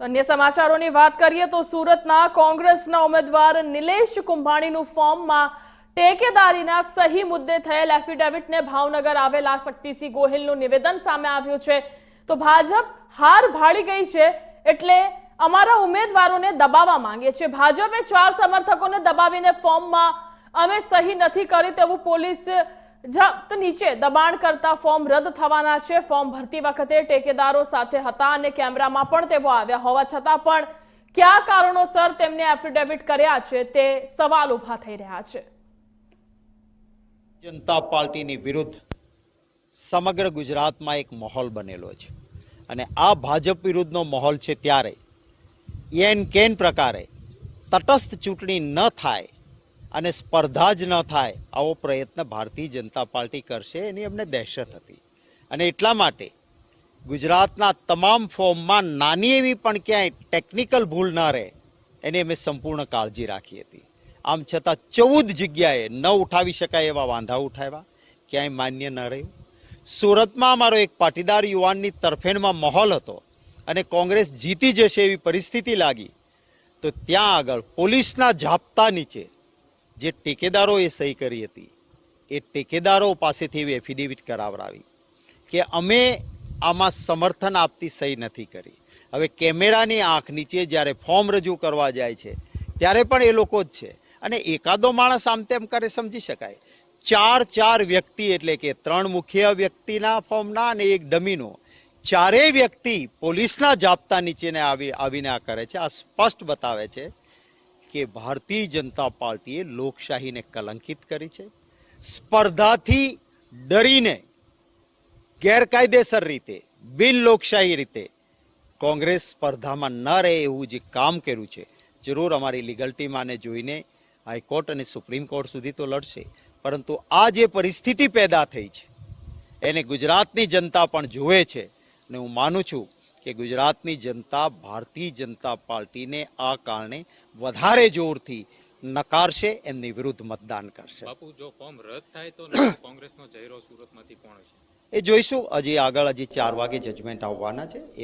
તો અન્ય સમાચારોની વાત કરીએ તો સુરતના કોંગ્રેસના ઉમેદવાર નિલેશ કુંભાણીનું ફોર્મમાં ટેકેદારીના સહી મુદ્દે થયેલ એફિડેવિટને ભાવનગર આવેલા શક્તિસિંહ ગોહિલનું નિવેદન સામે આવ્યું છે. તો ભાજપ હાર ભાળી ગઈ છે એટલે અમારા ઉમેદવારોને દબાવવા માંગે છે. ભાજપે ચાર સમર્થકોને દબાવીને ફોર્મમાં અમે સહી નથી કરી તેવું પોલીસ જપ્ત નીચે દબાણ કરતા ફોર્મ રદ થવાના છે. ફોર્મ ભરતી વખતે ટેકેદારો સાથે હતા અને કેમેરામાં પણ તેઓ આવ્યા હોવા છતાં પણ કયા કારણોસર તેમને એફિડેવિટ કર્યા છે તે સવાલ ઊભા થઈ રહ્યા છે. જનતા પાર્ટીની વિરુદ્ધ સમગ્ર ગુજરાતમાં એક માહોલ બનેલો છે. અને આ ભાજપ વિરુદ્ધનો માહોલ છે ત્યારે. એન કેન પ્રકારે તટસ્થ ચૂંટણી ન થાય અને સ્પર્ધા જ ન થાય, આવો પ્રયત્ન ભારતીય જનતા પાર્ટી કરશે, એની અમને દહેશત હતી. અને એટલા માટે ગુજરાતના તમામ ફોર્મમાં નાની એવી પણ ક્યાંય ટેકનિકલ ભૂલ ન રહે, એની અમે સંપૂર્ણ કાળજી રાખી હતી. આમ છતાં ચૌદ જગ્યાએ ન ઉઠાવી શકાય એવા વાંધા ઉઠાવ્યા, ક્યાંય માન્ય ન રહ્યું. સુરતમાં અમારો એક પાટીદાર યુવાનની તરફેણમાં માહોલ હતો અને કોંગ્રેસ જીતી જશે એવી પરિસ્થિતિ લાગી. તો ત્યાં આગળ પોલીસના જાપ્તા નીચે જે ટેકેદારોએ સહી કરી હતી, એ ટેકેદારો પાસેથી એવી એફિડેવિટ કરાવડાવી કે અમે આમાં સમર્થન આપતી સહી નથી કરી. હવે કેમેરાની આંખ નીચે જ્યારે ફોર્મ રજૂ કરવા જાય છે, ત્યારે પણ એ લોકો જ છે. અને એકાદો માણસ આમ તેમ કરે સમજી શકાય. ચાર ચાર વ્યક્તિ એટલે કે ત્રણ મુખ્ય વ્યક્તિના ફોર્મના અને એક ડમીનો, ચારેય વ્યક્તિ પોલીસના જાપ્તા નીચેને આવી, આવીને આ કરે છે. આ સ્પષ્ટ બતાવે છે કે ભારતીય જનતા પાર્ટીએ લોકશાહીને કલંકિત કરી છે. સ્પર્ધાથી ડરીને ગેરકાયદેસર રીતે, બિન લોકશાહી રીતે કોંગ્રેસ સ્પર્ધામાં ન રહે એવું જે કામ કર્યું છે, જરૂર અમારી લીગલ ટીમ આને જોઈને હાઈકોર્ટ અને સુપ્રીમ કોર્ટ સુધી તો લડશે. પરંતુ આ જે પરિસ્થિતિ પેદા થઈ છે, એને ગુજરાતની જનતા પણ જુએ છે, અને હું માનું છું કે ગુજરાતની જનતા ભારતીય જનતા પાર્ટીને આ કારણે વધારે જોરથી નકારશે એમની વિરુદ્ધ મતદાન કરશે. બાપુ જો ફોર્મ રદ થાય તો કોંગ્રેસનો ચહેરો સુરતમાંથી કોણ છે એ જોઈશું. હજી આગળ હજી ચાર વાગે જજમેન્ટ આવવાના છે. એ